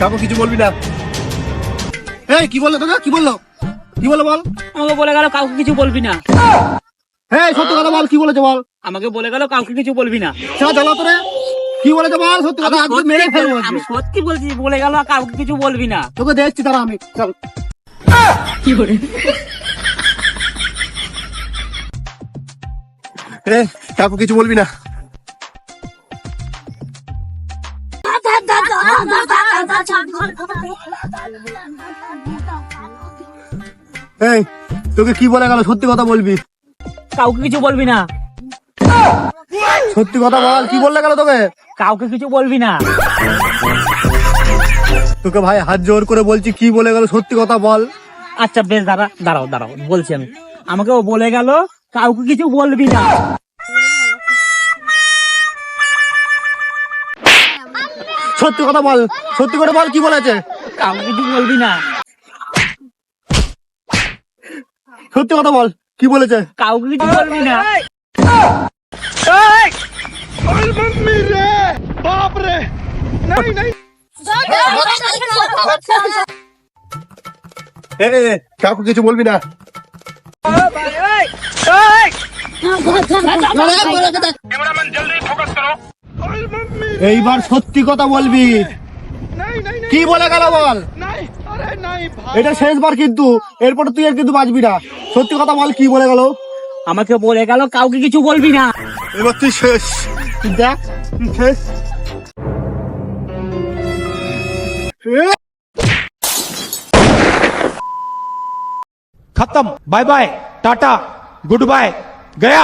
কাকু কিছু বলবি না। এই কি বলল তোকে কি বলল? কি বলল বল? আমাকে বলে গেল কাউকে কিছু বলবি না। এই সত্যি কথা বল কি বলেছে বল? আমাকে বলে গেল কাউকে কিছু বলবি না। চলো তোরে কি বলেছে বল? সত্যি কথা আজকে মেরে ফেলব। আমি সত্যি বলছি বলে গেল কাউকে কিছু বলবি না। তোকে দেখছি তারা আমি। চল। কাকু কিছু বলবি না? এই তোকে কি বলে গেল? সত্যি কথা বলবি? কাউকে কিছু বলবি না। সত্যি কথা বল কি বললে গেল তোকে? কাউকে কিছু বলবি না। তোকে ভাই হাত জোর করে বলছি কি বলে গেল? সত্যি কথা বল। আচ্ছা বেশ দাঁড়া দাঁড়াও দাঁড়াও বলছি আমি। আমাকে ও বলে গেল কাউকে কিছু বলবি না। সত্যি কথা বল সত্যি করে বল কি বলেছে? কাউকে কিছু বলবি না। সত্যি কথা বল কি বলেছে? কাউকে কিছু বলবি না। কাকু কিছু বলবি না। এইবার সত্যি কথা বলবি কি বলে গেল বল এটা শেষবার কিন্তু এরপর তুই আর কিন্তু বাঁচবি না সত্যি কথা বল কি বলে গেল আমাকে বলে গেল কাউকে কিছু বলবি না এবার তুই শেষ তুই দেখ তুই শেষ এ, खत्म bye bye tata goodbye गया